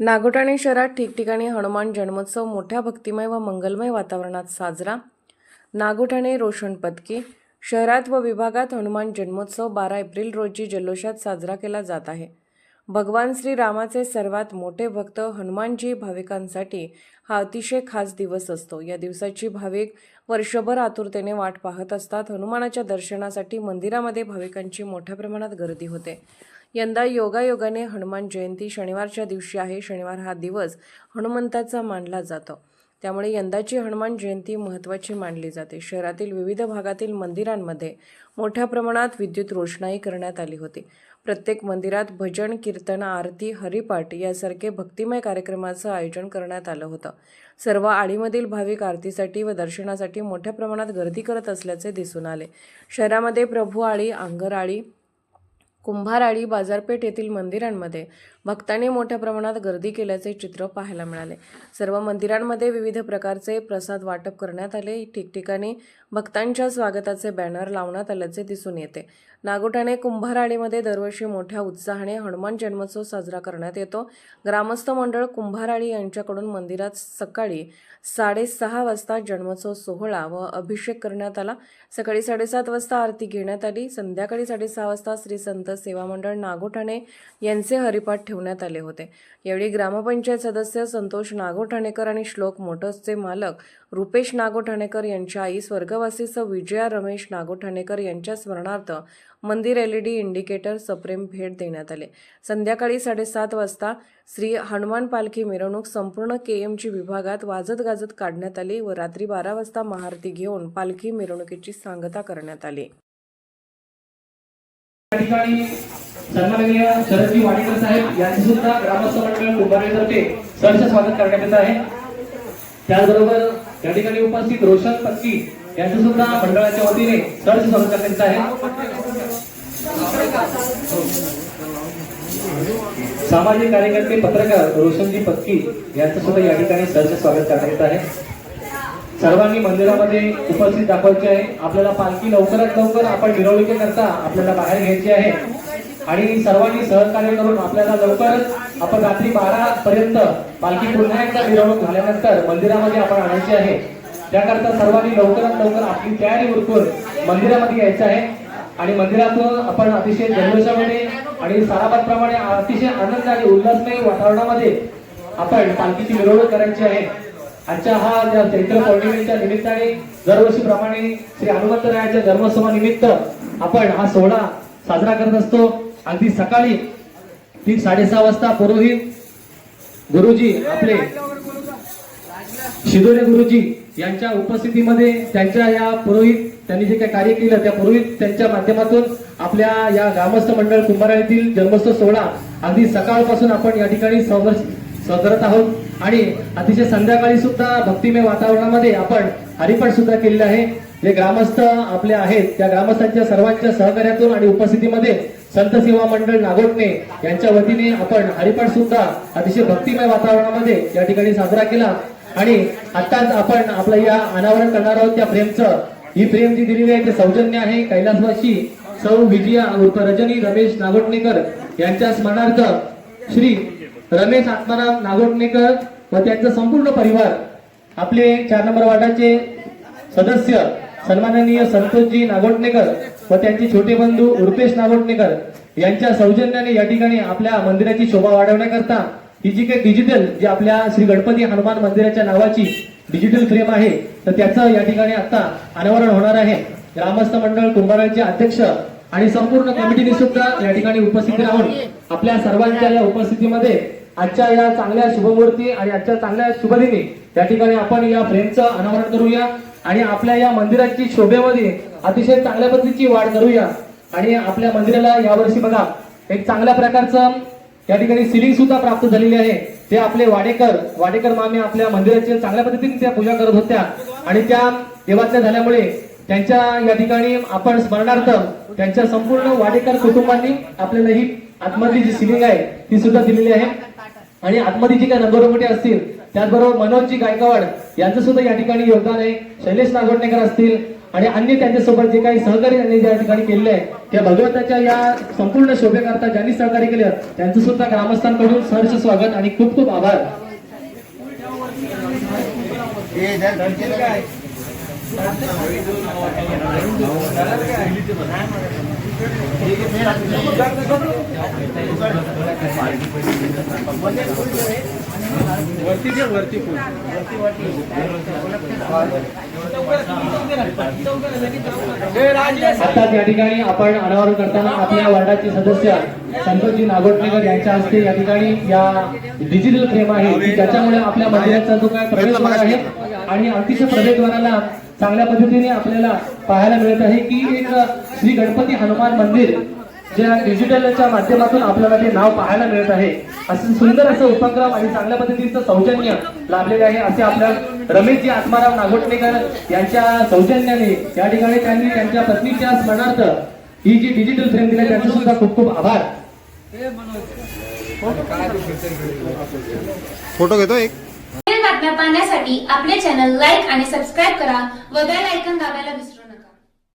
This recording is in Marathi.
नागोठाणे शहरात ठिकठिकाणी हनुमान जन्मोत्सव मोठ्या भक्तिमय व मंगलमय वातावरणात साजरा. नागोठाणे रोशन पदकी. शहरात व विभागात हनुमान जन्मोत्सव बारा एप्रिल रोजी जल्लोषात साजरा केला जात आहे. भगवान श्रीरामाचे सर्वात मोठे भक्त हनुमानजी भाविकांसाठी हा अतिशय खास दिवस असतो. या दिवसाची भाविक वर्षभर आतुरतेने वाट पाहत असतात. हनुमानाच्या दर्शनासाठी मंदिरामध्ये भाविकांची मोठ्या प्रमाणात गर्दी होते. यंदा योगायोगाने हनुमान जयंती शनिवारच्या दिवशी आहे. शनिवार हा दिवस हनुमंताचा मानला जातो. त्यामुळे यंदाची हनुमान जयंती महत्त्वाची मानली जाते. शहरातील विविध भागातील मंदिरांमध्ये मोठ्या प्रमाणात विद्युत रोषणाई करण्यात आली होती. प्रत्येक मंदिरात भजन कीर्तन आरती हरिपाठ यासारखे भक्तिमय कार्यक्रमाचं आयोजन करण्यात आलं होतं. सर्व आळीमधील भाविक आरतीसाठी व दर्शनासाठी मोठ्या प्रमाणात गर्दी करत असल्याचे दिसून आले. शहरामध्ये प्रभू आळी आंगर आळी कुंभाराळी बाजारपेठ येथील मंदिरांमध्ये भक्तांनी मोठ्या प्रमाणात गर्दी केल्याचे चित्र पाहायला मिळाले. सर्व मंदिरांमध्ये विविध प्रकारचे प्रसाद वाटप करण्यात आले. ठिकठिकाणी भक्तांच्या स्वागताचे बॅनर लावण्यात आल्याचे दिसून येते. नागोठाणे कुंभाराळीमध्ये दरवर्षी मोठ्या उत्साहाने हनुमान जन्मोत्सव साजरा करण्यात येतो. ग्रामस्थ मंडळ कुंभाराळी यांच्याकडून मंदिरात सकाळी साडेसहा वाजता जन्मोत्सव सोहळा व अभिषेक करण्यात आला. सकाळी साडेसात वाजता आरती घेण्यात आली. संध्याकाळी साडेसहा वाजता श्री संत सेवा मंडळ नागोठाणे यांचे हरिपाठ ठेवण्यात आले होते. यावेळी ग्रामपंचायत सदस्य संतोष नागोठाणेकर आणि श्लोक मोटर्सचे मालक रुपेश नागोठाणेकर यांच्या आई स्वर्गवासी विजया रमेश नागोठाणेकर यांच्या स्मरणार्थ मंदिर एल ई डी इंडिकेटर सप्रेम भेट देण्यात आले. संध्याकाळी साडेसात वाजता श्री हनुमान पालखी मिरवणूक संपूर्ण के केएमची विभागात वाजत गाजत काढण्यात आली व रात्री बारा वाजता महाआरती घेऊन पालखी मिरवणुकीची सांगता करण्यात आली. या सन्माननीय शरदजी वाडेकर साहेब यांचे सुद्धा ग्रामस्थ मंडळ कुंभारेतर्फे सहर्ष स्वागत करण्यात येत आहे. त्याचबरोबर या ठिकाणी उपस्थित रोशन पत्की यांचे सुद्धा मंडळाच्या वतीने सहर्ष स्वागत करण्यात येत आहे. सामाजिक कार्यकर्ते पत्रकार रोशनजी पत्की यांचं सुद्धा या ठिकाणी सहर्ष स्वागत करण्यात येत आहे. सर्वांनी मंदिरामध्ये उपस्थित दाखवायचे आहे. आपल्याला पालखी लवकरात लवकर आपण मिरवणुकीकरता आपल्याला बाहेर घ्यायची आहे. आणि सर्वांनी सहकार्य करून आपल्याला लवकरच आपण रात्री बारा पर्यंत पालखी पुन्हा एकदा मिरवणूक झाल्यानंतर मंदिरामध्ये आपण आणायची आहे. त्याकरता सर्वांनी लवकरात लवकर आपली तयारी उरकून मंदिरामध्ये यायचं आहे. आणि मंदिरातून आपण अतिशय जल्लोषामध्ये आणि साराबादप्रमाणे अतिशय आनंद आणि उल्हासमय वातावरणामध्ये आपण पालखीची मिरवणूक करायची आहे. आजच्या हा ज्या चैत्र पौर्णिमेच्या निमित्ताने दरवर्षीप्रमाणे श्री हनुमंतरायाच्या जन्मोत्सवानिमित्त आपण हा सोहळा साजरा करत असतो. अगदी सकाळी ती साडेसहा वाजता पुरोहित गुरुजी आपले शिदोरे गुरुजी यांच्या उपस्थितीमध्ये त्यांच्या या पुरोहित त्यांनी जे काही कार्य केलं त्यापूर्वी त्यांच्या माध्यमातून आपल्या या ग्रामस्थ मंडळ कुंभारा येथील जन्मोत्सव सोहळा अगदी सकाळपासून आपण या ठिकाणी सदरत आहोत. आणि अतिशय संध्याकाळी सुद्धा भक्तिमय वातावरणामध्ये आपण हरिपाठ सुद्धा केलेले आहे. जे ग्रामस्थ आपले आहेत त्या ग्रामस्थांच्या सर्वांच्या सहकार्यातून आणि उपस्थितीमध्ये संत सेवा मंडळ नागोटणे यांच्या वतीने आपण हरिपाठ सुद्धा अतिशय भक्तिमय वातावरणामध्ये या ठिकाणी साजरा केला. आणि आताच आपण आपलं या अनावरण करणार आहोत त्या फ्रेमचं ही फ्रेम जी दिलेली आहे ते सौजन्य आहे. कैलासवासी सौ विजया उर्फ रजनी रमेश नागोटणेकर यांच्या स्मरणार्थ श्री रमेश आत्माराम नागोटणेकर व त्यांचा संपूर्ण परिवार आपले चार नंबर वार्डाचे सदस्य सन्माननीय संतोषजी नागोटणेकर व त्यांचे छोटे बंधू उर्पेश नागोटणेकर यांच्या सौजन्याने या ठिकाणी आपल्या मंदिराची शोभा वाढवण्याकरता ही जी काही डिजिटल जी आपल्या श्री गणपती हनुमान मंदिराच्या नावाची डिजिटल फ्रेम आहे तर त्याचं या ठिकाणी आता अनावरण होणार आहे. ग्रामस्थ मंडळ कुंभाराचे अध्यक्ष आणि संपूर्ण कमिटीने सुद्धा या ठिकाणी उपस्थित राहून आपल्या सर्वांच्या या उपस्थितीमध्ये आजच्या या चांगल्या शुभमूर्ती आणि आजच्या चांगल्या शुभदिनी या ठिकाणी आपण या फ्रेमचं अनावरण करूया आणि आपल्या या मंदिराची शोभेमध्ये अतिशय चांगल्या पद्धतीची वाढ करूया. आणि आपल्या मंदिराला यावर्षी बघा एक चांगल्या प्रकारचं या ठिकाणी सिलिंग सुद्धा प्राप्त झालेली आहे. ते आपले वाडेकर वाडेकर मामे आपल्या मंदिराची चांगल्या पद्धतीने त्या पूजा करत होत्या. आणि त्या देवाच्या झाल्यामुळे त्यांच्या या ठिकाणी आपण स्मरणार्थ त्यांच्या संपूर्ण वाडेकर कुटुंबांनी आपल्याला ही आतमधली जी सिलिंग आहे ती सुद्धा दिलेली आहे. आणि आतमध्ये जी काही रंगरंगोटी असतील त्याचबरोबर मनोजजी गायकवाड यांचं सुद्धा या ठिकाणी योगदान आहे. शैलेश नागोटणेकर असतील आणि अन्य त्यांच्यासोबत जे काही सहकार्य त्यांनी ज्या ठिकाणी केले आहे त्या भगवंताच्या या संपूर्ण शोभेकरता ज्यांनी सहकार्य केलं त्यांचं सुद्धा ग्रामस्थांकडून सहर्ष स्वागत आणि खूप खूप आभार. वरती आता या ठिकाणी आपण अनावरण करताना आपल्या वार्डाचे सदस्य संतोषजी नागोटणेकर यांच्या हस्ते या ठिकाणी या डिजिटल फ्रेम आहे. की ज्याच्यामुळे आपल्या मंदिराचा जो काय प्रवेशद्वार आहे. आणि अतिशय प्रवेशद्वाराला चांगल्या पद्धतीने आपल्याला पाहायला मिळत आहे की एक श्री गणपती हनुमान मंदिर ज्या डिजिटलच्या माध्यमातून आपल्याला ते नाव पाहायला मिळत आहे. असं सुंदर असं उपक्रम आणि चांगल्या पद्धतीचं सौजन्य लाभलेले आहे असे आपल्या रमेशजी आत्माराव नागोटणेकर यांच्या सौजन्याने या ठिकाणी त्यांनी त्यांच्या पत्नीच्या स्मरणार्थ ही जी डिजिटल फ्रेम दिली त्यांचे सुद्धा खूप खूप आभार. फोटो घेतो एक. बातम्या पाहण्यासाठी आपले चॅनल लाईक आणि सबस्क्राईब करा व बेल आयकॉन दाबायला विसरू